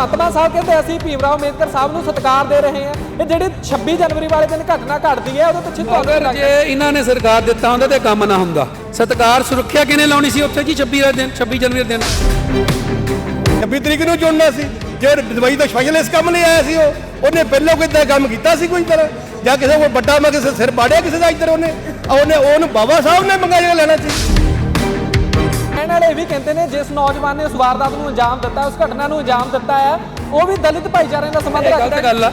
ਭਗਵੰਤ ਮਾਨ ਸਾਹਿਬ ਕਹਿੰਦੇ ਅਸੀਂ ਭੀਮਰਾਓ ਅੰਬੇਦਕਰ ਸਾਹਿਬ ਨੂੰ ਸਤਿਕਾਰ ਦੇ ਰਹੇ ਹਾਂ। ਇਹ ਜਿਹੜੀ 26 ਜਨਵਰੀ ਵਾਲੇ ਦਿਨ ਘਟਨਾ ਘਟਦੀ ਹੈ ਉਹਦੇ ਪਿੱਛੇ ਤੁਹਾਨੂੰ ਅਗਰ ਲੱਗਦਾ? ਜੇ ਇਹਨਾਂ ਨੇ ਸਰਕਾਰ ਦਿੱਤਾ ਹੁੰਦਾ ਤੇ ਕੰਮ ਨਾ ਹੁੰਦਾ। ਸਤਕਾਰ ਸੁਰੱਖਿਆ ਕਿਹਨੇ ਲਾਉਣੀ ਸੀ ਉੱਥੇ ਜੀ 26 ਵਾਲੇ ਦਿਨ 26 ਜਨਵਰੀ ਦੇ ਦਿਨ? 26 ਤਰੀਕ ਨੂੰ ਚੁਣਨਾ ਸੀ। ਜੇ ਦੁਬਈ ਤੋਂ ਸਪੈਸ਼ਲ ਇਸ ਕੰਮ ਲਈ ਆਇਆ ਸੀ ਉਹ ਉਹਨੇ ਪਹਿਲਾਂ ਕੋਈ ਏਦਾਂ ਕੰਮ ਕੀਤਾ ਸੀ ਕੋਈ ਤਰ੍ਹਾਂ ਜਾਂ ਕਿਸੇ ਕੋਈ ਵੱਡਾ ਮੈਂ ਕਿਸੇ ਸਿਰ ਪਾੜਿਆ ਕਿਸੇ ਦਾ ਇੱਧਰ ਉਹਨੇ? ਉਹਨੇ ਉਹਨੂੰ ਬਾਬਾ ਸਾਹਿਬ ਨੇ ਮੰਗਾਇਆ ਲੈਣਾ ਸੀ। ਵਾਲੇ ਇਹ ਵੀ ਕਹਿੰਦੇ ਨੇ ਜਿਸ ਨੌਜਵਾਨ ਨੇ ਉਸ ਵਾਰਦਾਤ ਨੂੰ ਅੰਜਾਮ ਦਿੱਤਾ ਉਸ ਘਟਨਾ ਨੂੰ ਅੰਜਾਮ ਦਿੱਤਾ ਹੈ ਉਹ ਵੀ ਦਲਿਤ ਭਾਈਚਾਰੇ ਨਾਲ ਸੰਬੰਧ ਇਹ ਰੱਖਦਾ ਗਲਤ ਗੱਲ ਆ।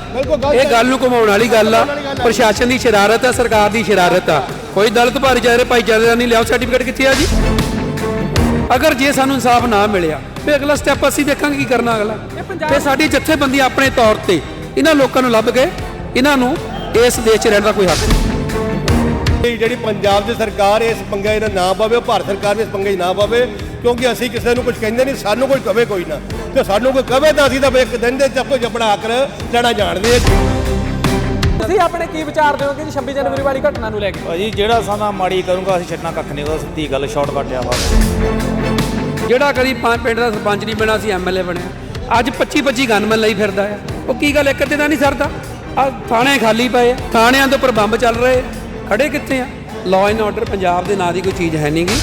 ਇਹ ਗੱਲ। ਨੂੰ ਘੁਮਾਉਣ ਵਾਲੀ ਗੱਲ ਆ। ਪ੍ਰਸ਼ਾਸਨ ਦੀ ਸ਼ਰਾਰਤ ਆ ਸਰਕਾਰ ਦੀ ਸ਼ਰਾਰਤ ਆ। ਕੋਈ ਦਲਿਤ ਭਾਈਚਾਰੇ ਭਾਈਚਾਰੇ ਦਾ ਨਹੀਂ ਲਿਆਓ ਸਰਟੀਫਿਕੇਟ ਕਿੱਥੇ ਆ ਜੀ? ਅਗਰ ਜੇ ਸਾਨੂੰ ਇਨਸਾਫ ਨਾ ਮਿਲਿਆ ਫਿਰ ਅਗਲਾ ਸਟੈਪ ਅਸੀਂ ਦੇਖਾਂਗੇ ਕੀ ਕਰਨਾ ਅਗਲਾ। ਤੇ ਸਾਡੀ ਜਥੇਬੰਦੀ ਆਪਣੇ ਤੌਰ ਤੇ ਇਹਨਾਂ ਲੋਕਾਂ ਨੂੰ ਲੱਭ ਕੇ ਇਹਨਾਂ ਨੂੰ ਇਸ ਦੇਸ਼ 'ਚ ਰਹਿਣ ਦਾ ਕੋਈ ਹੱਕ ਨਹੀਂ। ਜਿਹੜੀ ਪੰਜਾਬ ਦੀ ਸਰਕਾਰ ਇਸ ਪੰਗੇ 'ਚ ਨਾ ਪਵੇ ਭਾਰਤ ਸਰਕਾਰ ਵੀ ਇਸ ਪੰਗੇ 'ਚ ਨਾ ਪਵੇ ਕਿਉਂਕਿ ਅਸੀਂ ਕਿਸੇ ਨੂੰ ਕੁਝ ਕਹਿੰਦੇ ਨਹੀਂ ਸਾਨੂੰ ਕੋਈ ਕਵੇ ਕੋਈ ਨਾ। ਤੇ ਸਾਨੂੰ ਕੋਈ ਕਵੇ ਤਾਂ ਅਸੀਂ ਤਾਂ ਇੱਕ ਦਿਨ ਦੇ ਚੱਪੋ ਜਪੜਾ ਆਕਰ ਲੈਣਾ ਜਾਣਦੇ ਹਾਂ। ਤੁਸੀਂ ਆਪਣੇ ਕੀ ਵਿਚਾਰ ਦਿਓਗੇ ਜੀ 26 ਜਨਵਰੀ ਵਾਲੀ ਘਟਨਾ ਨੂੰ ਲੈ ਕੇ? ਭਾਜੀ ਜਿਹੜਾ ਸਾਡਾ ਮਾੜੀ ਕਰੂੰਗਾ ਅਸੀਂ ਛੱਡਣਾ ਕੱਖ ਨਹੀਂ ਉਹਦਾ ਸਿੱਧੀ ਗੱਲ ਸ਼ਾਰਟ ਕੱਟਿਆ ਵਾ ਜਿਹੜਾ ਕਦੀ ਪੰਜ ਪਿੰਡ ਦਾ ਸਰਪੰਚ ਨਹੀਂ ਬਣਾ ਸੀ ਐਮਐਲਏ ਬਣਿਆ ਅੱਜ 25 25 ਗਨਮੈਨ ਲਈ ਫਿਰਦਾ ਆ। ਉਹ ਕੀ ਗੱਲ ਇੱਕ ਅੱਧੇ ਦਾ ਨਹੀਂ ਸਰਦਾ। ਆ ਥਾਣੇ ਖਾਲੀ ਪਏ ਆ। ਥਾਣਿਆਂ ਦੇ ਉੱਪਰ ਬੰਬ ਚੱਲ ਰਹੇ ਆ। ਖੜੇ ਕਿੱਥੇ ਆ? ਲਾਅ ਐਂਡ ਆਰਡਰ ਪੰਜਾਬ ਦੇ ਨਾਂ ਦੀ ਕੋਈ ਚੀਜ਼ ਹੈ ਨਹੀਂਗੀ।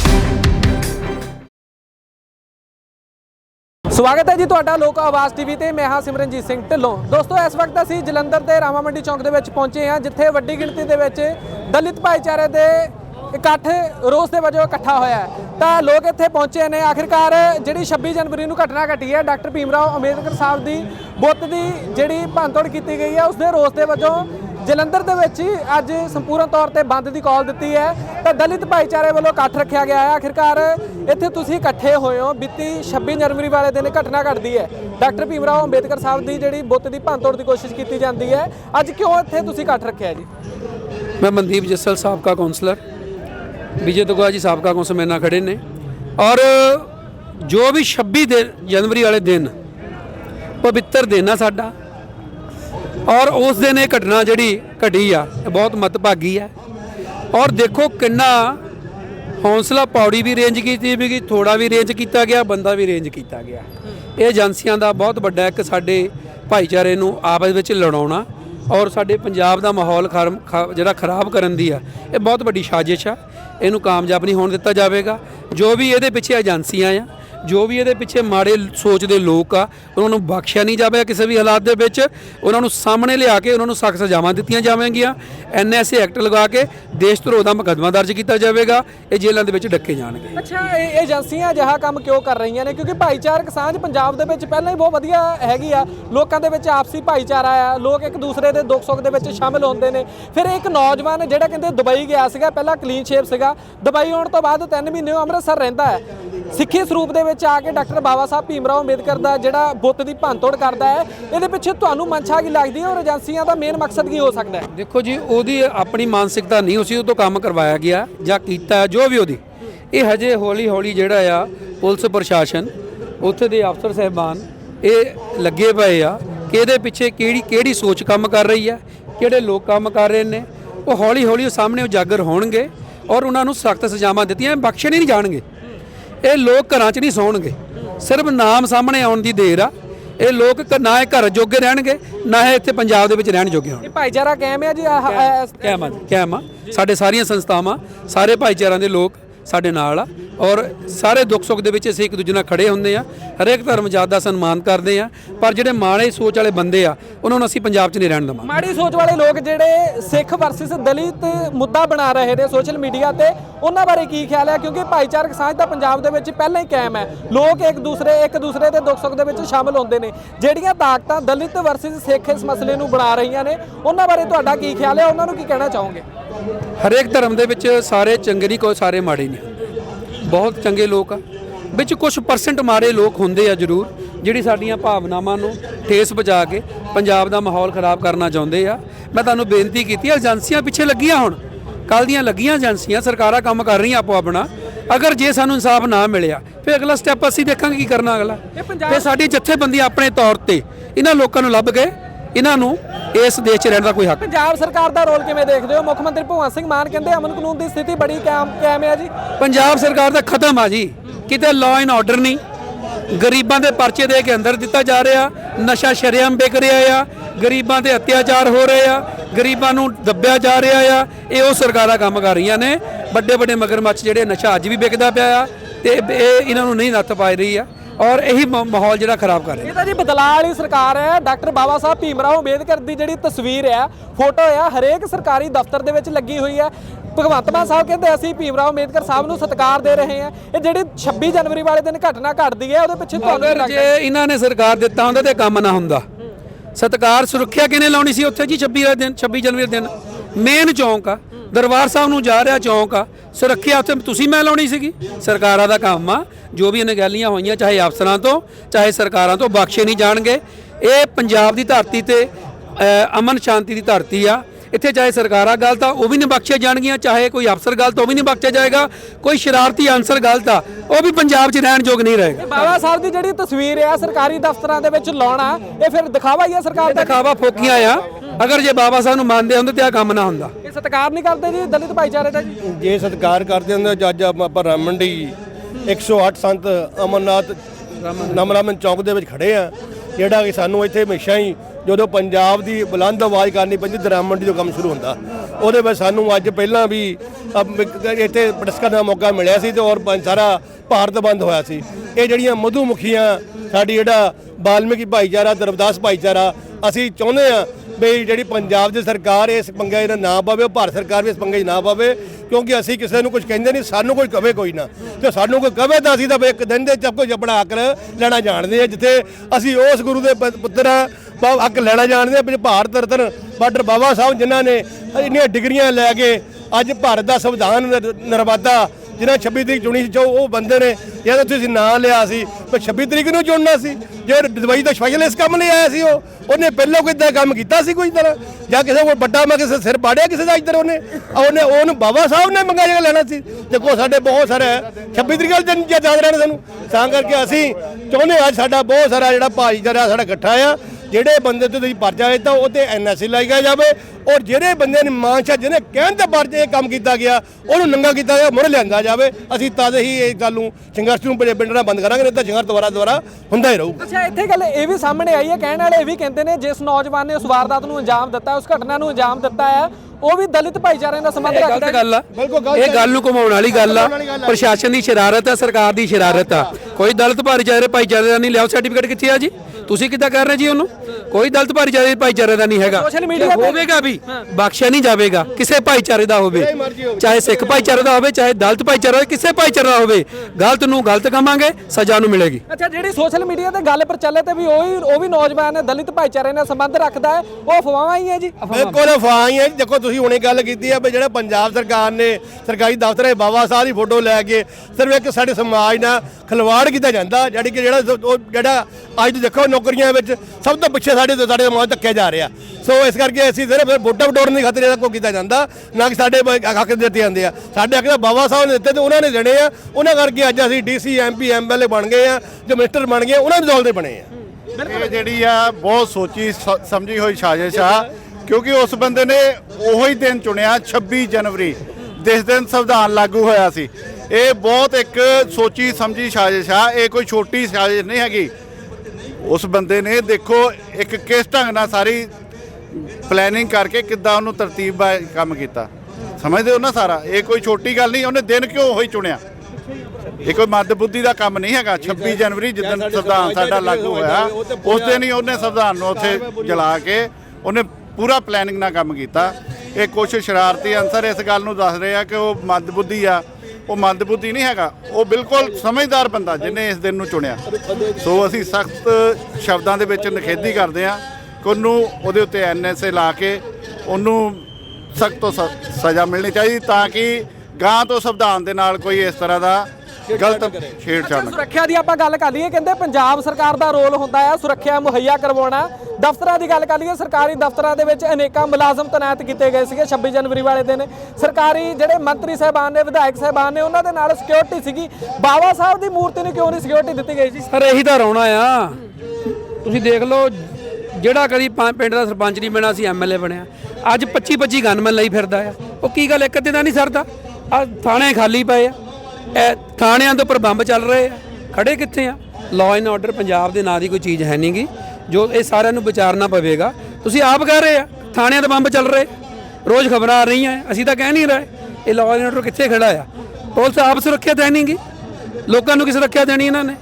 ਸਵਾਗਤ ਹੈ ਜੀ ਤੁਹਾਡਾ ਲੋਕ ਆਵਾਜ਼ ਟੀਵੀ ਤੇ। ਮੈਂ ਹਾਂ ਸਿਮਰਨਜੀਤ ਸਿੰਘ ਢਿੱਲੋਂ। ਦੋਸਤੋ, ਇਸ ਵਕਤ ਅਸੀਂ ਜਲੰਧਰ ਦੇ ਰਾਮਾ ਮੰਡੀ ਚੌਂਕ ਦੇ ਵਿੱਚ ਪਹੁੰਚੇ ਹਾਂ, ਜਿੱਥੇ ਵੱਡੀ ਗਿਣਤੀ ਦੇ ਵਿੱਚ ਦਲਿਤ ਭਾਈਚਾਰੇ ਦੇ ਇਕੱਠ ਰੋਸ ਦੇ ਵਜੋਂ ਇਕੱਠਾ ਹੋਇਆ ਹੈ। ਤਾਂ ਲੋਕ ਇੱਥੇ ਪਹੁੰਚੇ ਨੇ। ਆਖਿਰਕਾਰ ਜਿਹੜੀ 26 ਜਨਵਰੀ ਨੂੰ ਘਟਨਾ ਘਟੀ ਹੈ, ਡਾਕਟਰ ਭੀਮ ਰਾਓ ਅੰਬੇਦਕਰ ਸਾਹਿਬ ਦੀ ਬੁੱਤ ਦੀ ਜਿਹੜੀ ਭੰਨਤੋੜ ਕੀਤੀ ਗਈ ਹੈ ਉਸ ਦੇ ਰੋਸ ਦੇ ਵਜੋਂ ਜਲੰਧਰ ਦੇ ਵਿੱਚ ਹੀ ਅੱਜ ਸੰਪੂਰਨ ਤੌਰ ਤੇ ਬੰਦ ਦੀ ਕਾਲ ਦਿੱਤੀ ਹੈ ਤਾਂ ਦਲਿਤ ਭਾਈਚਾਰੇ ਵੱਲੋਂ ਇਕੱਠ ਰੱਖਿਆ ਗਿਆ ਹੈ। ਆਖਿਰਕਾਰ ਇੱਥੇ ਤੁਸੀਂ ਇਕੱਠੇ ਹੋਏ ਹੋ। ਬੀਤੀ 26 ਜਨਵਰੀ ਵਾਲੇ ਦਿਨ ਘਟਨਾ ਘਟਦੀ ਹੈ। ਡਾਕਟਰ ਭੀਮ ਰਾਓ ਅੰਬੇਦਕਰ ਸਾਹਿਬ ਦੀ ਜਿਹੜੀ ਬੁੱਤ ਦੀ ਭੰਨਤੋੜ ਦੀ ਕੋਸ਼ਿਸ਼ ਕੀਤੀ ਜਾਂਦੀ ਹੈ। ਅੱਜ ਕਿਉਂ ਇੱਥੇ ਤੁਸੀਂ ਇਕੱਠ ਰੱਖਿਆ ਜੀ? ਮੈਂ ਮਨਦੀਪ ਜੱਸਲ, ਸਾਬਕਾ ਕਾਉਂਸਲਰ ਵਿਜੇ ਦਗਵਾ ਜੀ, ਸਾਬਕਾ ਕੌਂਸਲ ਮੇਰੇ ਨਾਲ ਖੜੇ ਨੇ। ਔਰ ਜੋ ਵੀ 26 ਦੇ ਜਨਵਰੀ ਵਾਲੇ ਦਿਨ ਪਵਿੱਤਰ ਦਿਨ ਆ ਸਾਡਾ ਔਰ ਉਸ ਦਿਨ ਇਹ ਘਟਨਾ ਜਿਹੜੀ ਘਟੀ ਆ, ਇਹ ਬਹੁਤ ਮਤਭਾਗੀ ਆ। ਔਰ ਦੇਖੋ ਕਿੰਨਾ ਹੌਸਲਾ ਪੌੜੀ ਵੀ ਰੇਂਜ ਕੀਤੀ ਵੀ ਥੋੜਾ ਵੀ ਰੇਂਜ ਕੀਤਾ ਗਿਆ, ਬੰਦਾ ਵੀ ਰੇਂਜ ਕੀਤਾ ਗਿਆ। ਇਹ ਏਜੰਸੀਆਂ ਦਾ ਬਹੁਤ ਵੱਡਾ ਇੱਕ ਸਾਡੇ ਭਾਈਚਾਰੇ ਨੂੰ ਆਪਸ ਵਿੱਚ ਲੜਾਉਣਾ ਔਰ ਸਾਡੇ ਪੰਜਾਬ ਦਾ ਮਾਹੌਲ ਖਰਮ- ਖ- ਜਿਹੜਾ ਖਰਾਬ ਕਰਨ ਦੀ ਆ, ਇਹ ਬਹੁਤ ਵੱਡੀ ਸਾਜ਼ਿਸ਼ ਆ। ਇਹਨੂੰ ਕਾਮਯਾਬ ਨਹੀਂ ਹੋਣ ਦਿੱਤਾ ਜਾਵੇਗਾ। ਜੋ ਵੀ ਇਹਦੇ ਪਿੱਛੇ ਏਜੰਸੀਆਂ ਆ ਜੋ ਵੀ ਇਹਦੇ ਪਿੱਛੇ ਮਾੜੇ ਸੋਚ ਦੇ ਲੋਕ ਆ, ਉਹਨਾਂ ਨੂੰ ਬਖਸ਼ਿਆ ਨਹੀਂ ਜਾਵੇਗਾ ਕਿਸੇ ਵੀ ਹਾਲਾਤ ਦੇ ਵਿੱਚ। ਉਹਨਾਂ ਨੂੰ ਸਾਹਮਣੇ ਲਿਆ ਕੇ ਉਹਨਾਂ ਨੂੰ ਸਖਤ ਸਜ਼ਾਵਾਂ ਦਿੱਤੀਆਂ ਜਾਵੇਗੀਆਂ। ਐਨਐਸਏ ਐਕਟ ਲਗਾ ਕੇ ਦੇਸ਼ ਧਰੋਹ ਦਾ ਮੁਕੱਦਮਾ ਦਰਜ ਕੀਤਾ ਜਾਵੇਗਾ। ਇਹ ਜੇਲ੍ਹਾਂ ਦੇ ਵਿੱਚ ਡੱਕੇ ਜਾਣਗੇ। ਅੱਛਾ, ਇਹ ਏਜੰਸੀਆਂ ਅਜਿਹਾ ਕੰਮ ਕਿਉਂ ਕਰ ਰਹੀਆਂ ਨੇ? ਕਿਉਂਕਿ ਭਾਈਚਾਰਕ ਸਾਂਝ ਪੰਜਾਬ ਦੇ ਵਿੱਚ ਪਹਿਲਾਂ ਹੀ ਬਹੁਤ ਵਧੀਆ ਹੈਗੀ ਆ। ਲੋਕਾਂ ਦੇ ਵਿੱਚ ਆਪਸੀ ਭਾਈਚਾਰਾ ਆ। ਲੋਕ ਇੱਕ ਦੂਸਰੇ ਦੇ ਦੁੱਖ ਸੁੱਖ ਦੇ ਵਿੱਚ ਸ਼ਾਮਿਲ ਹੁੰਦੇ ਨੇ। ਫਿਰ ਇੱਕ ਨੌਜਵਾਨ ਜਿਹੜਾ ਕਹਿੰਦੇ ਦੁਬਈ ਗਿਆ ਸੀਗਾ, ਪਹਿਲਾਂ ਕਲੀਨ ਸ਼ੇਪ ਸੀਗਾ। ਦੁਬਈ ਆਉਣ ਤੋਂ ਬਾਅਦ 3 ਮਹੀਨੇ ਉਹ ਅੰਮ੍ਰਿਤਸਰ ਰਹਿੰਦਾ ਹੈ। ਸਿੱਖੀ ਸਰੂਪ ਦੇ ਵਿੱਚ ਆ ਕੇ ਡਾਕਟਰ ਬਾਬਾ ਸਾਹਿਬ ਭੀਮਰਾਓ ਅੰਬੇਦਕਰ ਦਾ ਜਿਹੜਾ ਬੁੱਤ ਦੀ ਭੰਨਤੋੜ ਕਰਦਾ ਹੈ, ਇਹਦੇ ਪਿੱਛੇ ਤੁਹਾਨੂੰ ਮਨਸ਼ਾ ਕੀ ਲੱਗਦੀ ਹੈ ਔਰ ਏਜੰਸੀਆਂ ਦਾ ਮੇਨ ਮਕਸਦ ਕੀ ਹੋ ਸਕਦਾ ਹੈ? ਦੇਖੋ ਜੀ, ਉਹਦੀ ਆਪਣੀ ਮਾਨਸਿਕਤਾ ਨਹੀਂ, ਉਸੇ ਤੋਂ ਕੰਮ ਕਰਵਾਇਆ ਗਿਆ ਜਾਂ ਕੀਤਾ ਜੋ ਵੀ ਉਹਦੀ। ਇਹ ਹਜੇ ਹੌਲੀ ਹੌਲੀ ਜਿਹੜਾ ਆ, ਪੁਲਿਸ ਪ੍ਰਸ਼ਾਸਨ, ਉੱਥੇ ਦੇ ਅਫਸਰ ਸਹਿਬਾਨ, ਇਹ ਲੱਗੇ ਪਏ ਆ ਕਿ ਇਹਦੇ ਪਿੱਛੇ ਕਿਹੜੀ ਕਿਹੜੀ ਸੋਚ ਕੰਮ ਕਰ ਰਹੀ ਆ ਕਿਹੜੇ ਲੋਕ ਕੰਮ ਕਰ ਰਹੇ ਨੇ। ਉਹ ਹੌਲੀ ਹੌਲੀ ਉਹ ਸਾਹਮਣੇ ਉਜਾਗਰ ਹੋਣਗੇ ਔਰ ਉਹਨਾਂ ਨੂੰ ਸਖਤ ਸਜ਼ਾਵਾਂ ਦਿੱਤੀਆਂ ਬਖਸ਼ੇ ਨਹੀਂ ਜਾਣਗੇ। ਇਹ ਲੋਕ ਘਰਾਂ 'ਚ ਨਹੀਂ ਸੌਣਗੇ। ਸਿਰਫ ਨਾਮ ਸਾਹਮਣੇ ਆਉਣ ਦੀ ਦੇਰ ਆ। ਇਹ ਲੋਕ ਨਾ ਇਹ ਘਰ ਜੋਗੇ ਰਹਿਣਗੇ ਨਾ ਇਹ ਇੱਥੇ ਪੰਜਾਬ ਦੇ ਵਿੱਚ ਰਹਿਣ ਜੋਗੇ ਹੋਣਗੇ। ਇਹ ਭਾਈਚਾਰਾ ਕਾਇਮ ਹੈ ਜੀ? ਕਾਇਮ ਆ ਜੀ, ਕਾਇਮ ਆ। ਸਾਡੇ ਸਾਰੀਆਂ ਸੰਸਥਾਵਾਂ ਸਾਰੇ ਭਾਈਚਾਰਿਆਂ ਦੇ ਲੋਕ ਸਾਡੇ ਨਾਲ ਆ। ਔਰ ਸਾਰੇ ਦੁੱਖ ਸੁੱਖ ਦੇ ਵਿੱਚ ਅਸੀਂ ਇੱਕ ਦੂਜੇ ਨਾਲ ਖੜੇ ਹੁੰਦੇ ਆ। ਹਰੇਕ ਧਰਮ ਜਾਤ ਦਾ ਸਨਮਾਨ ਕਰਦੇ ਆ। ਪਰ ਜਿਹੜੇ ਮਾੜੇ ਸੋਚ ਵਾਲੇ ਬੰਦੇ ਆ, ਉਹਨਾਂ ਨੂੰ ਅਸੀਂ ਪੰਜਾਬ 'ਚ ਨਹੀਂ ਰਹਿਣ ਦੇਵਾਂਗੇ। ਮਾੜੀ ਸੋਚ ਵਾਲੇ ਲੋਕ ਜਿਹੜੇ ਸਿੱਖ ਵਰਸਸ ਦਲਿਤ ਮੁੱਦਾ ਬਣਾ ਰਹੇ ਨੇ ਸੋਸ਼ਲ ਮੀਡੀਆ ਤੇ, ਉਹਨਾਂ ਬਾਰੇ ਕੀ ਖਿਆਲ ਹੈ ਕਿਉਂਕਿ ਭਾਈਚਾਰਕ ਸਾਂਝ ਤਾਂ ਪੰਜਾਬ ਦੇ ਵਿੱਚ ਪਹਿਲਾਂ ਹੀ ਕਾਇਮ ਹੈ। ਲੋਕ ਇੱਕ ਦੂਸਰੇ ਇੱਕ ਦੂਸਰੇ ਦੇ ਦੁੱਖ ਸੁੱਖ ਦੇ ਵਿੱਚ ਸ਼ਾਮਲ ਹੁੰਦੇ ਨੇ। ਜਿਹੜੀਆਂ ਤਾਕਤਾਂ ਦਲਿਤ ਵਰਸਸ ਸਿੱਖ ਇਸ ਮਸਲੇ ਨੂੰ ਬਣਾ ਰਹੀਆਂ ਨੇ, ਉਹਨਾਂ ਬਾਰੇ ਤੁਹਾਡਾ ਕੀ ਖਿਆਲ ਹੈ ਉਹਨਾਂ ਨੂੰ ਕੀ ਕਹਿਣਾ ਚਾਹੋਗੇ? ਹਰੇਕ ਧਰਮ ਦੇ ਵਿੱਚ ਸਾਰੇ ਚੰਗੇ ਨਹੀਂ ਕੋਈ ਸਾਰੇ ਮਾੜੇ ਨਹੀਂ। ਬਹੁਤ ਚੰਗੇ ਲੋਕ ਆ। ਵਿੱਚ ਕੁਝ ਪਰਸੈਂਟ ਮਾੜੇ ਲੋਕ ਹੁੰਦੇ ਆ ਜ਼ਰੂਰ ਜਿਹੜੀ ਸਾਡੀਆਂ ਭਾਵਨਾਵਾਂ ਨੂੰ ਠੇਸ ਪਹੁੰਚਾ ਕੇ ਪੰਜਾਬ ਦਾ ਮਾਹੌਲ ਖਰਾਬ ਕਰਨਾ ਚਾਹੁੰਦੇ ਆ। ਮੈਂ ਤੁਹਾਨੂੰ ਬੇਨਤੀ ਕੀਤੀ ਏਜੰਸੀਆਂ ਪਿੱਛੇ ਲੱਗੀਆਂ ਹੁਣ। ਕੱਲ ਦੀਆਂ ਲੱਗੀਆਂ ਏਜੰਸੀਆਂ ਸਰਕਾਰਾਂ ਕੰਮ ਕਰ ਰਹੀਆਂ ਆਪੋ ਆਪਣਾ। ਅਗਰ ਜੇ ਸਾਨੂੰ ਇਨਸਾਫ ਨਾ ਮਿਲਿਆ ਫਿਰ ਅਗਲਾ ਸਟੈਪ ਅਸੀਂ ਦੇਖਾਂਗੇ ਕੀ ਕਰਨਾ ਅਗਲਾ। ਤੇ ਸਾਡੀ ਜਥੇਬੰਦੀ ਆਪਣੇ ਤੌਰ ਤੇ ਇਹਨਾਂ ਲੋਕਾਂ ਨੂੰ ਲੱਭ ਕੇ ਇਹਨਾਂ ਨੂੰ ਇਸ ਦੇਸ਼ 'ਚ ਰਹਿਣ ਦਾ ਕੋਈ ਹੱਕ ਪੰਜਾਬ ਸਰਕਾਰ ਦਾ ਰੋਲ ਕਿਵੇਂ ਦੇਖਦੇ ਹੋ? ਮੁੱਖ ਮੰਤਰੀ ਭਗਵੰਤ ਸਿੰਘ ਮਾਨ ਕਹਿੰਦੇ ਅਮਨ ਕਾਨੂੰਨ ਦੀ ਸਥਿਤੀ ਬੜੀ ਕਾਇਮ ਕਾਇਮ ਹੈ ਜੀ। ਪੰਜਾਬ ਸਰਕਾਰ ਦਾ ਖਤਮ ਆ ਜੀ। ਕਿਤੇ ਲਾਅ ਐਂਡ ਆਰਡਰ ਨਹੀਂ। ਗਰੀਬਾਂ ਦੇ ਪਰਚੇ ਦੇ ਕੇ ਅੰਦਰ ਦਿੱਤਾ ਜਾ ਰਿਹਾ। ਨਸ਼ਾ ਸ਼ਰੇਆਮ ਵਿਕ ਰਿਹਾ ਆ। ਗਰੀਬਾਂ ਤੇ ਅਤਿਆਚਾਰ ਹੋ ਰਹੇ ਆ। ਗਰੀਬਾਂ ਨੂੰ ਦੱਬਿਆ ਜਾ ਰਿਹਾ ਆ। ਇਹ ਉਹ ਸਰਕਾਰਾਂ ਕੰਮ ਕਰ ਰਹੀਆਂ ਨੇ। ਵੱਡੇ ਵੱਡੇ ਮਗਰਮੱਛ ਜਿਹੜੇ ਨਸ਼ਾ ਅੱਜ ਵੀ ਵਿਕਦਾ ਪਿਆ ਆ ਤੇ ਇਹ ਇਹਨਾਂ ਨੂੰ ਨਹੀਂ ਨੱਥ ਪਾ ਰਹੀ ਆ। ਔਰ ਇਹੀ ਮ- ਮਾਹੌਲ ਜਿਹੜਾ ਖਰਾਬ ਕਰ ਰਿਹਾ। ਇਹ ਤਾਂ ਜੀ ਬਦਲਾਅ ਵਾਲੀ ਸਰਕਾਰ ਹੈ ਡਾਕਟਰ ਬਾਬਾ ਸਾਹਿਬ ਭੀਮਰਾਓ ਅੰਬੇਦਕਰ ਦੀ ਜਿਹੜੀ ਤਸਵੀਰ ਹੈ ਫੋਟੋ ਹੈ ਹਰੇਕ ਸਰਕਾਰੀ ਦਫ਼ਤਰ ਦੇ ਵਿੱਚ ਲੱਗੀ ਹੋਈ ਹੈ। ਭਗਵੰਤ ਮਾਨ ਸਾਹਿਬ ਕਹਿੰਦੇ ਅਸੀਂ ਭੀਮਰਾਓ ਅੰਬੇਦਕਰ ਸਾਹਿਬ ਨੂੰ ਸਤਿਕਾਰ ਦੇ ਰਹੇ ਹਾਂ। ਇਹ ਜਿਹੜੀ 26 ਜਨਵਰੀ ਵਾਲੇ ਦਿਨ ਘਟਨਾ ਘਟਦੀ ਹੈ ਉਹਦੇ ਪਿੱਛੇ ਤੁਹਾਨੂੰ ਕੀ ਅਗਰ ਲੱਗਦਾ? ਜੇ ਇਹਨਾਂ ਨੇ ਸਰਕਾਰ ਦਿੱਤਾ ਹੁੰਦਾ ਤੇ ਕੰਮ ਨਾ ਹੁੰਦਾ। ਸਤਕਾਰ ਸੁਰੱਖਿਆ ਕਿਹਨੇ ਲਾਉਣੀ ਸੀ ਉੱਥੇ ਜੀ 26 ਦਾ ਦਿਨ 26 ਜਨਵਰੀ ਦਾ ਦਿਨ? ਮੇਨ ਚੌਂਕ ਆ। ਦਰਬਾਰ ਸਾਹਿਬ ਨੂੰ ਜਾ ਰਿਹਾ ਚੌਂਕ ਆ। ਸੁਰੱਖਿਆ ਉੱਥੇ ਤੁਸੀਂ ਮੈਂ ਲਾਉਣੀ ਸੀਗੀ। ਸਰਕਾਰਾਂ ਦਾ ਕੰਮ ਆ। ਜੋ ਵੀ ਇਹਨੇ ਗਾਲੀਆਂ ਹੋਈਆਂ ਚਾਹੇ ਅਫਸਰਾਂ ਤੋਂ ਚਾਹੇ ਸਰਕਾਰਾਂ ਤੋਂ ਬਖਸ਼ੇ ਨਹੀਂ ਜਾਣਗੇ। ਇਹ ਪੰਜਾਬ ਦੀ ਧਰਤੀ ਤੇ ਅਮਨ ਸ਼ਾਂਤੀ ਦੀ ਧਰਤੀ ਆ। ਇੱਥੇ ਚਾਹੇ ਸਰਕਾਰਾਂ ਗਲਤ ਆ ਉਹ ਵੀ ਨਹੀਂ ਬਖਸ਼ੇ ਜਾਣਗੀਆਂ। ਚਾਹੇ ਕੋਈ ਅਫਸਰ ਗਲਤ ਉਹ ਵੀ ਨਹੀਂ ਬਖਸ਼ਿਆ ਜਾਏਗਾ। ਕੋਈ ਸ਼ਰਾਰਤੀ ਅਨਸਰ ਗਲਤ ਆ ਉਹ ਵੀ ਪੰਜਾਬ 'ਚ ਰਹਿਣ ਯੋਗ ਨਹੀਂ ਰਹੇਗਾ। ਬਾਬਾ ਸਾਹਿਬ ਦੀ ਜਿਹੜੀ ਤਸਵੀਰ ਹੈ ਸਰਕਾਰੀ ਦਫ਼ਤਰਾਂ ਦੇ ਵਿੱਚ ਲਾਉਣਾ ਇਹ ਫਿਰ ਦਿਖਾਵਾ ਹੀ ਹੈ ਸਰਕਾਰ ਦਾ? ਦਿਖਾਵਾ ਫੋਕੀਆਂ ਆ। ਅਗਰ ਜੇ ਬਾਬਾ ਸਾਹਿਬ ਨੂੰ ਮੰਨਦੇ ਹੁੰਦੇ ਤੇ ਆ ਕੰਮ ਨਾ ਹੁੰਦਾ। ਸਤਿਕਾਰ ਨਹੀਂ ਕਰਦੇ ਜੀ, ਦਲਿਤ ਭਾਈਚਾਰੇ ਦਾ ਜੀ? ਜੇ ਸਤਿਕਾਰ ਕਰਦੇ ਹੁੰਦੇ ਜੱਜ ਆਪਾਂ ਰਾਮ ਮੰਡੀ 108 ਸੰਤ ਅਮਰਨਾਥ ਨਮਰਾਮਨ ਚੌਕ ਦੇ ਵਿੱਚ ਖੜੇ ਆ। ਜਿਹੜਾ ਕਿ ਸਾਨੂੰ ਇੱਥੇ ਹਮੇਸ਼ਾ ਹੀ ਜਦੋਂ ਪੰਜਾਬ ਦੀ ਬੁਲੰਦ ਆਵਾਜ਼ ਕਰਨੀ ਪੈਂਦੀ, ਤੇ ਰਾਮ ਮੰਡੀ ਤੋਂ ਕੰਮ ਸ਼ੁਰੂ ਹੁੰਦਾ। ਉਹਦੇ ਵਿੱਚ ਸਾਨੂੰ ਅੱਜ ਪਹਿਲਾਂ ਵੀ ਇੱਥੇ ਪ੍ਰਦਰਸ਼ਨ ਦਾ ਮੌਕਾ ਮਿਲਿਆ ਸੀ ਤੇ ਔਰ ਸਾਰਾ ਭਾਰਤ ਬੰਦ ਹੋਇਆ ਸੀ। ਇਹ ਜਿਹੜੀਆਂ ਮਧੂਮੁਖੀਆਂ ਸਾਡੀ ਜਿਹੜਾ ਬਾਲਮੀਕੀ ਭਾਈਚਾਰਾ, ਦਰਬਦਾਸ ਭਾਈਚਾਰਾ, ਅਸੀਂ ਚਾਹੁੰਦੇ ਆ ਵੀ ਜਿਹੜੀ ਪੰਜਾਬ ਦੀ ਸਰਕਾਰ ਇਸ ਪੰਗੇ 'ਚ ਨਾ ਪਵੇ ਭਾਰਤ ਸਰਕਾਰ ਵੀ ਇਸ ਪੰਗੇ 'ਚ ਨਾ ਪਵੇ, ਕਿਉਂਕਿ ਅਸੀਂ ਕਿਸੇ ਨੂੰ ਕੁਝ ਕਹਿੰਦੇ ਨਹੀਂ, ਸਾਨੂੰ ਕੋਈ ਕਵੇ ਕੋਈ ਨਾ। ਤੇ ਸਾਨੂੰ ਕੋਈ ਕਵੇ ਤਾਂ ਅਸੀਂ ਤਾਂ ਵੀ ਇੱਕ ਦਿਨ ਦੇ ਚੱਪ ਕੋਈ ਜਪੜਾ ਹੱਕ ਲੈਣਾ ਜਾਣਦੇ ਆ ਜਿੱਥੇ ਅਸੀਂ ਉਸ ਗੁਰੂ ਦੇ ਪ- ਪੁੱਤਰ ਆ ਹੱਕ ਲੈਣਾ ਜਾਣਦੇ ਆ ਵੀ ਭਾਰਤ ਰਤਨ ਬਾਰਡਰ ਬਾਬਾ ਸਾਹਿਬ ਜਿਨ੍ਹਾਂ ਨੇ ਇੰਨੀਆਂ ਡਿਗਰੀਆਂ ਲੈ ਕੇ ਅੱਜ ਭਾਰਤ ਦਾ ਸੰਵਿਧਾਨ ਨਿਰ- ਨਿਰਮਾਤਾ ਜਿਹਨਾਂ 26 ਤਰੀਕ ਚੁਣੀ ਸੀ, ਜੋ ਉਹ ਬੰਦੇ ਨੇ, ਜਾਂ ਤਾਂ ਤੁਸੀਂ ਨਾਂ ਲਿਆ ਸੀ, ਪਰ 26 ਤਰੀਕ ਨੂੰ ਚੁਣਨਾ ਸੀ। ਜੇ ਦੁਬਈ ਦਾ ਸਪੈਸ਼ਲ ਕੰਮ ਲਈ ਆਇਆ ਸੀ ਉਹ, ਉਹਨੇ ਪਹਿਲਾਂ ਕੋਈ ਇਦਾਂ ਕੰਮ ਕੀਤਾ ਸੀ ਕੋਈ ਤਰ੍ਹਾਂ? ਜਾਂ ਕਿਸੇ ਕੋਲ ਵੱਡਾ ਮੈਂ ਕਿਸੇ ਸਿਰ ਬਾੜਿਆ ਕਿਸੇ ਦਾ ਇੱਧਰ ਉਹਨੇ? ਉਹਨੇ, ਉਹਨੂੰ ਬਾਬਾ ਸਾਹਿਬ ਨੇ ਮੰਗਾ ਜਗਾ ਲੈਣਾ ਸੀ। ਦੇਖੋ, ਸਾਡੇ ਬਹੁਤ ਸਾਰੇ 26 ਤਰੀਕ ਵਾਲੇ ਦਿਨ ਯਾਦ ਰਹਿਣਾ ਸਾਨੂੰ। ਤਾਂ ਕਰਕੇ ਅਸੀਂ ਚਾਹੁੰਦੇ ਹਾਂ ਅੱਜ ਸਾਡਾ ਬਹੁਤ ਸਾਰਾ ਜਿਹੜਾ ਭਾਈਚਾਰਾ, ਸਾਡਾ ਇਕੱਠਾ ਆ। ਜਿਹੜੇ ਬੰਦੇ ਤੇ ਤੁਸੀਂ ਪਰਚਾ ਦਿੱਤਾ ਉਹ ਤੇ ਐਨਐਸਸੀ ਲਾਇਆ ਜਾਵੇ। ਔਰ ਜਿਹੜੇ ਬੰਦੇ ਨੇ ਮਾਨਸ਼ਾ ਜਿਹਨੇ ਕਹਿਣ ਤੇ ਪਰਚੇ ਇਹ ਕੰਮ ਕੀਤਾ ਗਿਆ ਉਹਨੂੰ ਨੰਗਾ ਕੀਤਾ ਗਿਆ ਮੁੜ ਲਿਆਂਦਾ ਜਾਵੇ। ਅਸੀਂ ਤਦ ਹੀ ਇਸ ਗੱਲ ਨੂੰ ਸੰਘਰਸ਼ ਨੂੰ ਪਿੰਡਣਾ ਬੰਦ ਕਰਾਂਗੇ ਨਹੀਂ ਤਾਂ ਸੰਘਰਸ਼ ਦੁਬਾਰਾ ਦੁਬਾਰਾ ਹੁੰਦਾ ਹੀ ਰਹੂਗਾ। ਅੱਛਾ ਇੱਥੇ ਗੱਲ ਇਹ ਵੀ ਸਾਹਮਣੇ ਆਈ ਹੈ ਕਹਿਣ ਵਾਲੇ ਇਹ ਵੀ ਕਹਿੰਦੇ ਨੇ ਜਿਸ ਨੌਜਵਾਨ ਨੇ ਉਸ ਵਾਰਦਾਤ ਨੂੰ ਅੰਜਾਮ ਦਿੱਤਾ ਉਸ ਘਟਨਾ ਨੂੰ ਅੰਜਾਮ ਦਿੱਤਾ ਹੈ ਉਹ ਵੀ ਦਲਿਤ ਭਾਈਚਾਰੇ ਦਾ ਸੰਬੰਧ ਇਹ ਰੱਖਦਾ ਗਲਤ ਹੈ। ਗੱਲ ਆ। ਇਹ ਗੱਲ ਨੂੰ ਘੁਮਾਉਣ ਵਾਲੀ ਗੱਲ ਆ। ਪ੍ਰਸ਼ਾਸਨ ਦੀ ਸ਼ਰਾਰਤ ਆ ਸਰਕਾਰ ਦੀ ਸ਼ਰਾਰਤ ਆ। ਕੋਈ ਦਲਿਤ ਭਾਈਚਾਰੇ ਭਾਈਚਾਰੇ ਦਾ ਨਹੀਂ ਲਿਆਓ ਸਰਟੀਫਿਕੇਟ ਕਿੱਥੇ ਆ ਜੀ? ਤੁਸੀਂ ਕਿੱਦਾਂ ਕਰ ਰਹੇ ਜੀ ਉਹਨੂੰ? ਕੋਈ ਦਲਿਤ ਭਾਈਚਾਰੇ ਭਾਈਚਾਰੇ ਦਾ ਨਹੀਂ ਹੈਗਾ। ਤੇ- ਹੋਵੇਗਾ ਵੀ ਬਖਸ਼ਿਆ ਨਹੀਂ ਜਾਵੇਗਾ। ਕਿਸੇ ਭਾਈਚਾਰੇ ਦਾ ਹੋਵੇ। ਚਾਹੇ ਸਿੱਖ ਭਾਈਚਾਰੇ ਦਾ ਹੋਵੇ ਚਾਹੇ ਦਲਿਤ ਭਾਈਚਾਰੇ ਦਾ ਕਿਸੇ ਭਾਈਚਾਰੇ ਦਾ ਹੋਵੇ। ਗਲਤ ਨੂੰ ਗਲਤ ਕਵਾਂਗੇ ਸਜ਼ਾ ਨੂੰ ਮਿਲੇਗੀ। ਅੱਛਾ ਜਿਹੜੀ ਸੋਸ਼ਲ ਮੀਡੀਆ ਤੇ ਗੱਲ ਪ੍ਰਚਲਿਤ ਹੈ ਵੀ ਉਹ ਹੀ ਉਹ ਵੀ ਨੌਜਵਾਨ ਹੈ ਦਲਿਤ ਭਾਈਚਾਰੇ ਨਾਲ ਸੰਬੰਧ ਰੱਖਦਾ ਹੈ ਉਹ ਅਫਵਾਹਾਂ ਹੀ ਹੈ ਜੀ? ਬਿਲਕੁਲ ਅਫਵਾਹ ਹੀ ਹੈ ਜੀ। ਦੇਖੋ ਤੁਸੀਂ ਹੁਣੇ ਗੱਲ ਕੀਤੀ ਹੈ ਵੀ ਜਿਹੜਾ ਪੰਜਾਬ ਸਰਕਾਰ ਨੇ ਸਰਕਾਰੀ ਦਫ਼ਤਰੇ ਬਾਬਾ ਸਾਹਿਬ ਦੀ ਫੋਟੋ ਲੈ ਕੇ ਸਿਰਫ ਇੱਕ ਸਾਡੇ ਸਮਾਜ ਨਾਲ ਖਿਲਵਾੜ ਕੀਤਾ ਜਾਂਦਾ। ਜਿਹੜੀ ਕਿ ਜਿਹੜਾ ਜਿਹੜਾ ਅੱਜ ਦੇਖੋ ਨੌਕਰੀਆਂ ਵਿੱਚ ਸਭ ਤੋਂ ਪਿੱਛੇ ਸਾਡੇ ਸਾਡੇ ਸਮਾਜ ਧੱਕਿਆ ਜਾ ਰਿਹਾ। ਸੋ ਇਸ ਕਰਕੇ ਅਸੀਂ ਸਿਰਫ ਵੋਟਾਂ ਵਟੋਰਨ ਦੀ ਖਾਤਰ ਇਹਦਾ ਕੋਈ ਕੀਤਾ ਜਾਂਦਾ, ਨਾ ਕਿ ਸਾਡੇ ਹੱਕ ਦਿੱਤੇ ਜਾਂਦੇ ਆ। ਸਾਡੇ ਹੱਕ ਤਾਂ ਬਾਬਾ ਸਾਹਿਬ ਨੇ ਦਿੱਤੇ ਤੇ ਉਹਨਾਂ ਨੇ ਦੇਣੇ ਆ। ਉਹਨਾਂ ਕਰਕੇ ਅੱਜ ਅਸੀਂ ਡੀਸੀ ਐਮਪੀ ਐਮਐਲਏ ਬਣ ਗਏ ਆ, ਜੋ ਮਿਨਿਸਟਰ ਬਣ ਗਏ ਉਹਨਾਂ ਦੇ ਦੌਲਤ ਬਣੇ ਆ। ਇਹ ਜਿਹੜੀ ਆ, ਬਹੁਤ ਸੋਚੀ ਸਮਝੀ ਹੋਈ ਸਾਜ਼ਿਸ਼ ਆ, ਕਿਉਂਕਿ ਉਸ ਬੰਦੇ ਨੇ ਉਹੀ ਦਿਨ ਚੁਣਿਆ 26 ਜਨਵਰੀ। ਜਿਸ ਦਿਨ ਸੰਵਿਧਾਨ ਲਾਗੂ ਹੋਇਆ ਸੀ। ਇਹ ਬਹੁਤ ਇੱਕ ਸੋਚੀ, ਸਮਝੀ ਸਾਜ਼ਿਸ਼ ਆ। ਇਹ ਕੋਈ ਛੋਟੀ ਸਾਜ਼ਿਸ਼ ਨਹੀਂ ਹੈਗੀ। ਉਸ ਬੰਦੇ ਨੇ ਦੇਖੋ ਇੱਕ ਕਿਸ ਢੰਗ ਨਾਲ ਸਾਰੀ ਪਲੈਨਿੰਗ ਕਰਕੇ ਕਿੱਦਾਂ ਉਹਨੂੰ ਤਰਤੀਬ ਬਾ- ਕੰਮ ਕੀਤਾ। ਸਮਝਦੇ ਹੋ ਨਾ ਸਾਰਾ? ਇਹ ਕੋਈ ਛੋਟੀ ਗੱਲ ਨਹੀਂ ਉਹਨੇ ਦਿਨ ਕਿਉਂ ਉਹੀ ਚੁਣਿਆ? ਇਹ ਕੋਈ ਮੱਧ ਬੁੱਧੀ ਦਾ ਕੰਮ ਨਹੀਂ ਹੈਗਾ। 26 ਜਨਵਰੀ ਜਿੱਦਣ ਸੰਵਿਧਾਨ ਸਾਡਾ ਲਾਗੂ ਹੋਇਆ ਉਸ ਦਿਨ ਹੀ ਉਹਨੇ ਸੰਵਿਧਾਨ ਨੂੰ ਉੱਥੇ ਜਲਾ ਕੇ ਉਹਨੇ ਪੂਰਾ ਪਲੈਨਿੰਗ ਨਾਲ ਕੰਮ ਕੀਤਾ। ਇਹ ਕੁਝ ਸ਼ਰਾਰਤੀ ਅਨਸਰ ਇਸ ਗੱਲ ਨੂੰ ਦੱਸ ਰਹੇ ਆ ਕਿ ਉਹ ਮੱਧ ਬੁੱਧੀ ਆ। ਉਹ ਮੰਦ ਬੁੱਧੀ ਨਹੀਂ ਹੈਗਾ। ਉਹ ਬਿਲਕੁਲ ਸਮਝਦਾਰ ਬੰਦਾ ਜਿਹਨੇ ਇਸ ਦਿਨ ਨੂੰ ਚੁਣਿਆ। ਸੋ ਅਸੀਂ ਸਖਤ ਸ਼ਬਦਾਂ ਦੇ ਵਿੱਚ ਨਿਖੇਧੀ ਕਰਦੇ ਆ ਕਿ ਉਹਨੂੰ ਉਹਦੇ ਉੱਤੇ ਐਨਐਸਏ ਲਾ ਕੇ ਉਹਨੂੰ ਸਖਤ ਤੋਂ ਸਖਤ ਸਜ਼ਾ ਮਿਲਣੀ ਚਾਹੀਦੀ ਤਾਂ ਕਿ ਗਾਂ ਤੋਂ ਸੰਵਿਧਾਨ ਦੇ ਨਾਲ ਕੋਈ ਇਸ ਤਰ੍ਹਾਂ ਦਾ ਗਲਤ ਛੇੜਛਾੜ। ਸੁਰੱਖਿਆ ਦੀ ਆਪਾਂ ਗੱਲ ਕਰ ਲਈਏ ਕਹਿੰਦੇ ਪੰਜਾਬ ਸਰਕਾਰ ਦਾ ਰੋਲ ਹੁੰਦਾ ਹੈ ਸੁਰੱਖਿਆ ਮੁਹੱਈਆ ਕਰਵਾਉਣਾ। ਦਫ਼ਤਰਾਂ ਦੀ ਗੱਲ ਕਰ ਲਈਏ ਸਰਕਾਰੀ ਦਫ਼ਤਰਾਂ ਦੇ ਵਿੱਚ ਅਨੇਕਾਂ ਮੁਲਾਜ਼ਮ ਤੈਨਾਤ ਕੀਤੇ ਗਏ ਸੀਗੇ 26 ਜਨਵਰੀ ਵਾਲੇ ਦਿਨ। ਸਰਕਾਰੀ ਜਿਹੜੇ ਮੰਤਰੀ ਸਾਹਿਬਾਨ ਨੇ ਵਿਧਾਇਕ ਸਾਹਿਬਾਨ ਨੇ ਉਹਨਾਂ ਦੇ ਨਾਲ ਸਿਕਿਉਰਿਟੀ ਸੀਗੀ। ਬਾਬਾ ਸਾਹਿਬ ਦੀ ਮੂਰਤੀ ਨੂੰ ਕਿਉਂ ਨਹੀਂ ਸਿਕਿਉਰਿਟੀ ਦਿੱਤੀ ਗਈ ਜੀ ਸਰ ਇਹੀ ਤਾਂ ਰੌਣਾ ਆ। ਤੁਸੀਂ ਦੇਖ ਲਓ ਜਿਹੜਾ ਕਦੀ ਪਿੰਡ ਦਾ ਸਰਪੰਚ ਨਹੀਂ ਬਣਾ ਸੀ ਐਮਐਲਏ ਬਣਿਆ। ਅੱਜ 25 25 ਗਨਮੈਨ ਲਈ ਫਿਰਦਾ ਆ। ਉਹ ਕੀ ਗੱਲ ਇੱਕ ਅੱਧੇ ਦਾ ਨਹੀਂ ਸਰਦਾ। ਆ ਥਾਣੇ ਖਾਲੀ ਪਏ ਆ। ਇਹ ਥਾਣਿਆਂ ਦੇ ਉੱਪਰ ਬੰਬ ਚੱਲ ਰਹੇ ਆ। ਖੜੇ ਕਿੱਥੇ ਆ? ਲਾਅ ਐਂਡ ਆਰਡਰ ਪੰਜਾਬ ਦੇ ਨਾਂ ਦੀ ਕੋਈ ਚੀਜ਼ ਹੈ ਨਹੀਂਗੀ, ਜੋ ਇਹ ਸਾਰਿਆਂ ਨੂੰ ਵਿਚਾਰਨਾ ਪਵੇਗਾ। ਤੁਸੀਂ ਆਪ ਕਹਿ ਰਹੇ ਆ, ਥਾਣਿਆਂ ਦੇ ਬੰਬ ਚੱਲ ਰਹੇ। ਰੋਜ਼ ਖਬਰਾਂ ਆ ਰਹੀਆਂ, ਅਸੀਂ ਤਾਂ ਕਹਿ ਨਹੀਂ ਰਹੇ। ਇਹ ਲਾਅ ਐਂਡ ਆਰਡਰ ਕਿੱਥੇ ਖੜਾ ਆ? ਪੁਲਿਸ ਆਪ ਸੁਰੱਖਿਆ ਹੈ ਨਹੀਂਗੀ। ਲੋਕਾਂ ਨੂੰ ਕਿਸ ਸੁਰੱਖਿਆ ਦੇਣੀ ਇਹਨਾਂ ਨੇ?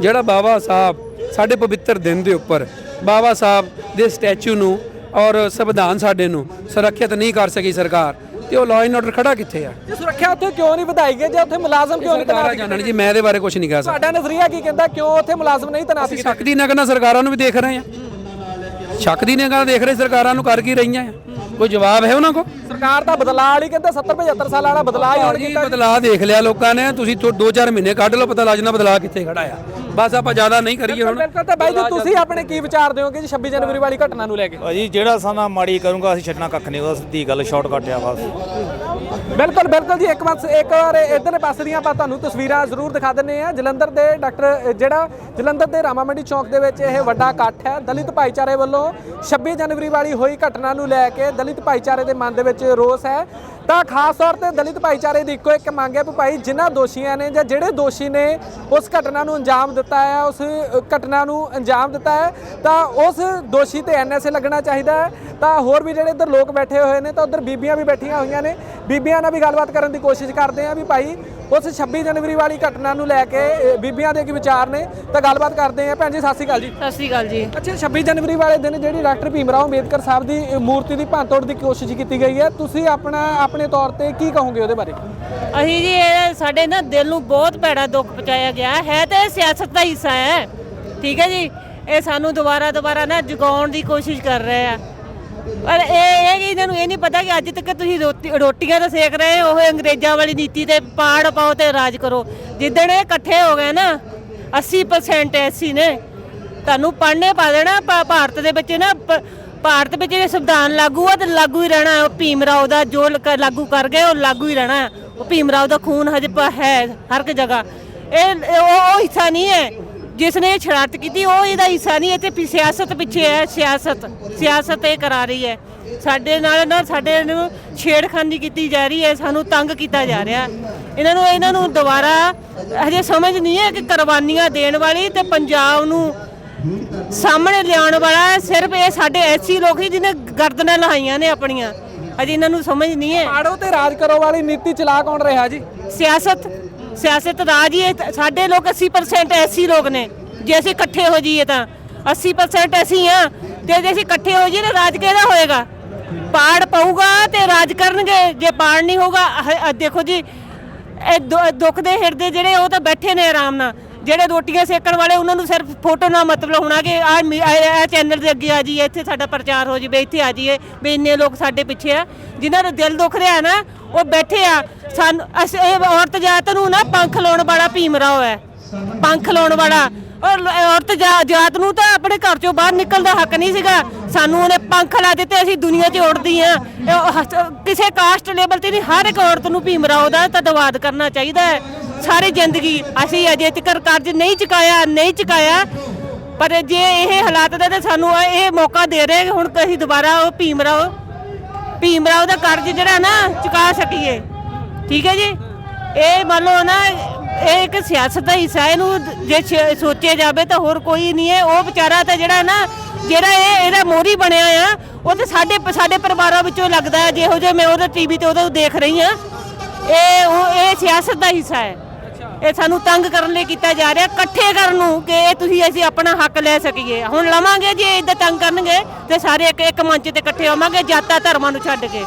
ਜਿਹੜਾ ਬਾਬਾ ਸਾਹਿਬ ਸਾਡੇ ਪਵਿੱਤਰ ਦਿਨ ਦੇ ਉੱਪਰ ਬਾਬਾ ਸਾਹਿਬ ਦੇ ਸਟੈਚੂ ਨੂੰ ਔਰ ਸੰਵਿਧਾਨ ਸਾਡੇ ਨੂੰ ਸੁਰੱਖਿਅਤ ਨਹੀਂ ਕਰ ਸਕੀ ਸਰਕਾਰ ਤੇ ਉਹ ਲਾਅ ਐਂਡ ਆਰਡਰ ਖੜਾ ਕਿੱਥੇ ਆ? ਇਹ ਸੁਰੱਖਿਆ ਉੱਥੇ ਕਿਉਂ ਨਹੀਂ ਵਧਾਈ ਗਈ? ਜੇ ਉੱਥੇ ਮੁਲਾਜ਼ਮ ਕਿਉਂ ਨਹੀਂ ਸਰਕਾਰਾਂ ਤੈਨਾਤ ਜਾਣਨ ਜੀ ਮੈਂ ਇਹਦੇ ਬਾਰੇ ਕੁਝ ਨਹੀਂ ਕਹਿ ਸਕਦਾ। ਤੁਹਾਡਾ ਨਜ਼ਰੀਆ ਕੀ ਕਹਿੰਦਾ? ਕਿਉਂ ਉੱਥੇ ਮੁਲਾਜ਼ਮ ਨਹੀਂ ਤੈਨਾਤ ਕੀਤੇ ਸ਼ੱਕ ਦੀ ਨਗਰ ਨਾਲ ਸਰਕਾਰਾਂ ਨੂੰ ਵੀ ਦੇਖ ਰਹੇ ਆ ਸ਼ੱਕ ਦੀ ਨਿਗਾਹ ਦੇਖ ਰਹੇ ਸਰਕਾਰਾਂ ਨੂੰ ਕਰ ਕੀ ਰਹੀਆਂ ਆ? ਕੋਈ ਜਵਾਬ ਹੈ ਉਹਨਾਂ ਕੋਲ? ਸਰਕਾਰ ਦਾ ਬਦਲਾਅ ਵਾਲੀ ਕਹਿੰਦਾ 70 75 ਸਾਲ ਵਾਲਾ ਬਦਲਾਅ ਹੀ ਹੁਣ ਜੀ ਬਦਲਾਅ ਦੇਖ ਲਿਆ ਲੋਕਾਂ ਨੇ ਤੁਸੀਂ 2-4 ਮਹੀਨੇ ਕੱਢ ਲਓ ਪਤਾ ਲੱਗ ਜਾਣਾ ਬਦਲਾਅ ਕਿੱਥੇ ਖੜਾ ਆ। ਬਸ ਆਪਾਂ ਜ਼ਿਆਦਾ ਨਹੀਂ ਕਰੀਏ ਹੁਣ। ਬਿਲਕੁਲ ਤਾਂ ਬਾਈ ਜੀ ਤੁਸੀਂ ਆਪਣੇ ਕੀ ਵਿਚਾਰ ਦਿਓਗੇ ਜੀ 26 ਜਨਵਰੀ ਵਾਲੀ ਘਟਨਾ ਨੂੰ ਲੈ ਕੇ? ਭਾਜੀ ਜਿਹੜਾ ਸਾਨਾ ਮਾੜੀ ਕਰੂੰਗਾ ਅਸੀਂ ਛੱਡਣਾ ਕੱਖ ਨਹੀਂ ਉਹਦਾ ਸਿੱਧੀ ਗੱਲ ਸ਼ਾਰਟਕਟ ਆ ਬਸ। ਬਿਲਕੁਲ ਬਿਲਕੁਲ ਜੀ ਇੱਕ ਵਾਰ ਇੱਕ ਵਾਰ ਇਧਰਲੇ ਪਾਸੇ ਦੀਆਂ ਆਪਾਂ ਤੁਹਾਨੂੰ ਤਸਵੀਰਾਂ ਜ਼ਰੂਰ ਦਿਖਾ ਦਿੰਨੇ ਆ ਜਲੰਧਰ ਦੇ ਡਾਕਟਰ ਜਿਹੜਾ ਜਲੰਧਰ ਦੇ ਰਾਮਾ ਮੰਡੀ ਚੌਕ ਦੇ ਵਿੱਚ ਇਹ ਵੱਡਾ ਇਕੱਠ ਹੈ। ਦਲਿਤ ਭਾਈਚਾਰੇ ਵੱਲੋਂ 26 ਜਨਵਰੀ ਵਾਲੀ ਹੋਈ ਘਟਨਾ ਨੂੰ ਲੈ ਕੇ ਦਲਿਤ ਭਾਈਚਾਰੇ ਦੇ ਮਨ ਦੇ ਵਿੱਚ ਰੋਸ ਹੈ। ਤਾਂ ਖਾਸ ਤੌਰ ਤੇ ਦਲਿਤ ਭਾਈਚਾਰੇ ਦੀ ਇੱਕੋ ਇੱਕ ਮੰਗ ਹੈ ਵੀ ਭਾਈ ਜਿਨ੍ਹਾਂ ਦੋਸ਼ੀਆਂ ਨੇ ਜਾਂ ਜਿਹੜੇ ਦੋਸ਼ੀ ਨੇ ਉਸ ਘਟਨਾ ਨੂੰ ਅੰਜਾਮ ਦਿੱਤਾ ਹੈ ਉਸ ਘਟਨਾ ਨੂੰ ਅੰਜਾਮ ਦਿੱਤਾ ਹੈ ਤਾਂ ਉਸ ਦੋਸ਼ੀ ਤੇ ਐਨਐਸਏ ਲੱਗਣਾ ਚਾਹੀਦਾ ਹੈ। ਤਾਂ ਹੋਰ ਵੀ ਜਿਹੜੇ ਇੱਧਰ ਲੋਕ ਬੈਠੇ ਹੋਏ ਨੇ ਤਾਂ ਉੱਧਰ ਬੀਬੀਆਂ ਵੀ ਬੈਠੀਆਂ ਹੋਈਆਂ ਨੇ। ਬੀਬੀਆਂ ਨਾਲ ਵੀ ਗੱਲਬਾਤ ਕਰਨ ਦੀ ਕੋਸ਼ਿਸ਼ ਕਰਦੇ ਆ ਵੀ ਭਾਈ ਉਸ 26 ਜਨਵਰੀ ਵਾਲੀ ਘਟਨਾ ਨੂੰ ਲੈ ਕੇ ਬੀਬੀਆਂ ਦੇ ਕੀ ਵਿਚਾਰ ਨੇ ਤਾਂ ਗੱਲਬਾਤ ਕਰਦੇ ਆ ਭੈਣ ਜੀ ਸਤਿ ਸ਼੍ਰੀ ਅਕਾਲ ਜੀ। ਸਤਿ ਸ਼੍ਰੀ ਅਕਾਲ ਜੀ। ਅੱਛਾ 26 ਜਨਵਰੀ ਵਾਲੇ ਦਿਨ ਜਿਹੜੀ ਡਾਕਟਰ ਭੀਮ ਰਾਓ ਅੰਬੇਦਕਰ ਸਾਹਿਬ ਦੀ ਮੂਰਤੀ ਦੀ ਭੰਨਤੋੜ ਦੀ ਕੋਸ਼ਿਸ਼ ਕੀਤੀ ਗਈ ਹੈ ਤੁਸੀਂ ਆਪਣਾ ਆਪਣੇ ਤੌਰ ਤੇ ਕੀ ਕਹੋਗੇ ਉਹਦੇ ਬਾਰੇ? ਅਸੀਂ ਜੀ ਇਹ ਸਾਡੇ ਨਾ ਦਿਲ ਨੂੰ ਬਹੁਤ ਭੈੜਾ ਦੁੱਖ ਪਹੁੰਚਾਇਆ ਗਿਆ। ਹੈ ਤੇ ਸਿਆਸਤ ਦਾ ਹਿੱਸਾ ਹੈ। ਠੀਕ ਹੈ ਜੀ? ਇਹ ਸਾਨੂੰ ਦੁਬਾਰਾ ਦੁਬਾਰਾ ਨਾ ਜਗਾਉਣ ਦੀ ਕੋਸ਼ਿਸ਼ ਕਰ ਰਹੇ ਆ। ਪਰ ਇਹ ਇਹ ਕਿ ਇਹਨਾਂ ਨੂੰ ਇਹ ਨਹੀਂ ਪਤਾ ਕਿ ਅੱਜ ਤੱਕ ਤੁਸੀਂ ਰੋਟੀ, ਰੋਟੀਆਂ ਤਾਂ ਸੇਕ ਰਹੇ ਹੋ, ਉਹ ਅੰਗਰੇਜ਼ਾਂ ਵਾਲੀ ਨੀਤੀ ਤੇ ਪਾੜ ਪਾਓ ਤੇ ਰਾਜ ਕਰੋ। ਜਿੱਦਣ ਇਹ ਇਕੱਠੇ ਹੋ ਗਏ ਨਾ 80% ਐਸੀ ਨੇ। ਤੁਹਾਨੂੰ ਪੜ੍ਹਨੇ ਪਾ ਦੇਣਾ, ਭਾ- ਭਾਰਤ ਦੇ ਵਿੱਚ ਨਾ ਪ- ਭਾਰਤ ਵਿੱਚ ਜੇ ਸੰਵਿਧਾਨ ਲਾਗੂ ਆ, ਤੇ ਲਾਗੂ ਹੀ ਰਹਿਣਾ ਹੈ। ਉਹ ਭੀਮ ਰਾਓ ਦਾ ਜੋ ਲ- ਲਾਗੂ ਕਰ ਗਏ, ਉਹ ਲਾਗੂ ਹੀ ਰਹਿਣਾ ਹੈ। ਉਹ ਭੀਮ ਰਾਓ ਦਾ ਖੂਨ ਹਜੇ ਪ- ਹੈ ਹਰ ਇੱਕ ਜਗ੍ਹਾ। ਇਹ ਉਹ ਉਹ ਹਿੱਸਾ ਨਹੀਂ ਹੈ। ਜਿਸ ਨੇ ਇਹ ਸ਼ਰਾਰਤ ਕੀਤੀ, ਉਹ ਇਹਦਾ ਹਿੱਸਾ ਨਹੀਂ ਇੱਥੇ ਪਿ- ਸਿਆਸਤ ਪਿੱਛੇ ਹੈ, ਸਿਆਸਤ। ਸਿਆਸਤ ਇਹ ਕਰਾ ਰਹੀ ਹੈ। ਸਾਡੇ ਨਾਲ ਨਾ ਸਾਡੇ ਨੂੰ ਛੇੜਖਾਨੀ ਕੀਤੀ ਜਾ ਰਹੀ ਹੈ। ਸਾਨੂੰ ਤੰਗ ਕੀਤਾ ਜਾ ਰਿਹਾ। ਇਹਨਾਂ ਨੂੰ ਇਹਨਾਂ ਨੂੰ ਦੁਬਾਰਾ ਹਜੇ ਸਮਝ ਨਹੀਂ ਹੈ ਕਿ ਕੁਰਬਾਨੀਆਂ ਦੇਣ ਵਾਲੀ ਤੇ ਪੰਜਾਬ ਨੂੰ ਸਾਹਮਣੇ ਲਿਆਉਣ ਵਾਲਾ ਸਿਰਫ ਇਹ ਸਾਡੇ ਐਸੀ ਲੋਕ ਹੀ ਜਿਹਨੇ ਗਰਦਨਾਂ ਲਹਾਈਆਂ ਨੇ ਆਪਣੀਆਂ। ਅਜੇ ਇਹਨਾਂ ਨੂੰ ਸਮਝ ਨਹੀਂ ਹੈ। ਪਾੜੋ ਤੇ ਰਾਜ ਕਰੋ ਵਾਲੀ ਨੀਤੀ ਚਲਾ ਕੌਣ ਰਿਹਾ ਜੀ? ਸਿਆਸਤ ਸਿਆਸਤ ਰਾਜ ਹੀ ਹੈ। ਸਾਡੇ ਲੋਕ 80% ਐਸੀ ਲੋਕ ਨੇ। ਜੇ ਅਸੀਂ ਇਕੱਠੇ ਹੋ ਜਾਈਏ ਤਾਂ 80% ਅਸੀਂ ਆ ਤੇ ਜੇ ਅਸੀਂ ਇਕੱਠੇ ਹੋ ਜਾਈਏ ਤਾਂ ਰਾਜ ਕਿਹਦਾ ਹੋਏਗਾ? ਪਾੜ ਪਊਗਾ ਤੇ ਰਾਜ ਕਰਨਗੇ। ਜੇ ਪਾੜ ਨਹੀਂ ਹੋਊਗਾ ਆਹ- ਆਹ ਦੇਖੋ ਜੀ ਇਹ ਦੁ- ਦੁੱਖ ਦੇ ਹਿਰਦੇ ਜਿਹੜੇ ਉਹ ਤਾਂ ਬੈਠੇ ਨੇ ਆਰਾਮ ਨਾਲ। ਜਿਹੜੇ ਰੋਟੀਆਂ ਸੇਕਣ ਵਾਲੇ, ਉਹਨਾਂ ਨੂੰ ਸਿਰਫ ਫੋਟੋ ਨਾਲ ਮਤਲਬ ਹੋਣਾ ਕਿ ਆ ਇਹ ਚੈਨਲ ਦੇ ਅੱਗੇ ਆ ਜਾਈਏ, ਇੱਥੇ ਸਾਡਾ ਪ੍ਰਚਾਰ ਹੋ ਜਾਵੇ, ਇੱਥੇ ਆ ਜਾਈਏ, ਵੀ ਇੰਨੇ ਲੋਕ ਸਾਡੇ ਪਿੱਛੇ ਆ। ਜਿਨ੍ਹਾਂ ਦਾ ਦਿਲ ਦੁਖ ਰਿਹਾ ਨਾ, ਉਹ ਬੈਠੇ ਆ। ਸਾਨੂੰ ਇਹ ਔਰਤ ਜਾਤ ਨੂੰ ਨਾ ਪੰਖ ਲਾਉਣ ਵਾਲਾ ਭੀਮ ਰਾਓ ਪੰਖ ਲਾਉਣ ਵਾਲਾ। ਔਰ ਔਰਤ ਜਾਤ ਨੂੰ ਤਾਂ ਆਪਣੇ ਘਰ ਚੋਂ ਬਾਹਰ ਨਿਕਲਣ ਦਾ ਹੱਕ ਨਹੀਂ ਸੀਗਾ। ਸਾਨੂੰ ਉਹਨੇ ਪੰਖ ਲਾ ਦਿੱਤੇ, ਅਸੀਂ ਦੁਨੀਆ 'ਚ ਉੜਦੀ ਆ। ਕਿਸੇ ਕਾਸਟ ਲੈਵਲ ਤੇ ਨਹੀਂ, ਹਰ ਇੱਕ ਔਰਤ ਨੂੰ ਭੀਮ ਰਾਓ ਦਾ ਧੰਨਵਾਦ ਕਰਨਾ ਚਾਹੀਦਾ ਹੈ। ਸਾਰੀ ਜ਼ਿੰਦਗੀ ਅਸੀਂ ਅਜੇ ਤੱਕ ਕਰਜ਼ ਨਹੀਂ ਚੁਕਾਇਆ ਨਹੀਂ ਚੁਕਾਇਆ। ਪਰ ਜੇ ਇਹ ਹਾਲਾਤ ਦਾ ਤਾਂ ਸਾਨੂੰ ਇਹ ਮੌਕਾ ਦੇ ਰਹੇ ਹੁਣ ਅਸੀਂ ਦੁਬਾਰਾ ਉਹ ਭੀਮ ਰਾਓ ਭੀਮ ਰਾਓ ਦਾ ਕਰਜ਼ ਜਿਹੜਾ ਨਾ ਚੁਕਾ ਸਕੀਏ। ਠੀਕ ਹੈ ਜੀ? ਇਹ ਮੰਨ ਲਓ ਨਾ, ਇਹ ਇੱਕ ਸਿਆਸਤ ਦਾ ਹਿੱਸਾ ਇਹਨੂੰ ਜੇ ਸੋਚਿਆ ਜਾਵੇ ਤਾਂ ਹੋਰ ਕੋਈ ਨਹੀਂ ਹੈ। ਉਹ ਵਿਚਾਰਾ ਤਾਂ ਜਿਹੜਾ ਨਾ, ਜਿਹੜਾ ਇਹ, ਇਹਦਾ ਮੋਰੀ ਬਣਿਆ ਆ, ਉਹ ਤੇ ਸਾਡੇ ਸਾਡੇ ਪਰਿਵਾਰਾਂ ਵਿੱਚੋਂ ਲੱਗਦਾ ਜਿਹੋ ਜਿਹਾ ਮੈਂ ਉਹਦਾ ਟੀਵੀ ਤੇ ਉਹਦਾ ਦੇਖ ਰਹੀ ਆ ਇਹ ਉਹ, ਇਹ ਸਿਆਸਤ ਦਾ ਹਿੱਸਾ ਹੈ। ਇਹ ਸਾਨੂੰ ਤੰਗ ਕਰਨ ਲਈ ਕੀਤਾ ਜਾ ਰਿਹਾ, ਇਕੱਠੇ ਕਰਨ ਨੂੰ ਕਿ ਇਹ ਤੁਸੀਂ ਅਸੀਂ ਆਪਣਾ ਹੱਕ ਲੈ ਸਕੀਏ। ਹੁਣ ਲਵਾਂਗੇ ਜੇ ਇਦਾਂ ਤੰਗ ਕਰਨਗੇ ਤੇ ਸਾਰੇ ਇੱਕ ਇੱਕ ਮੰਚ ਤੇ ਇਕੱਠੇ ਹੋਵਾਂਗੇ, ਜਾਤਾਂ ਧਰਮਾਂ ਨੂੰ ਛੱਡ ਕੇ।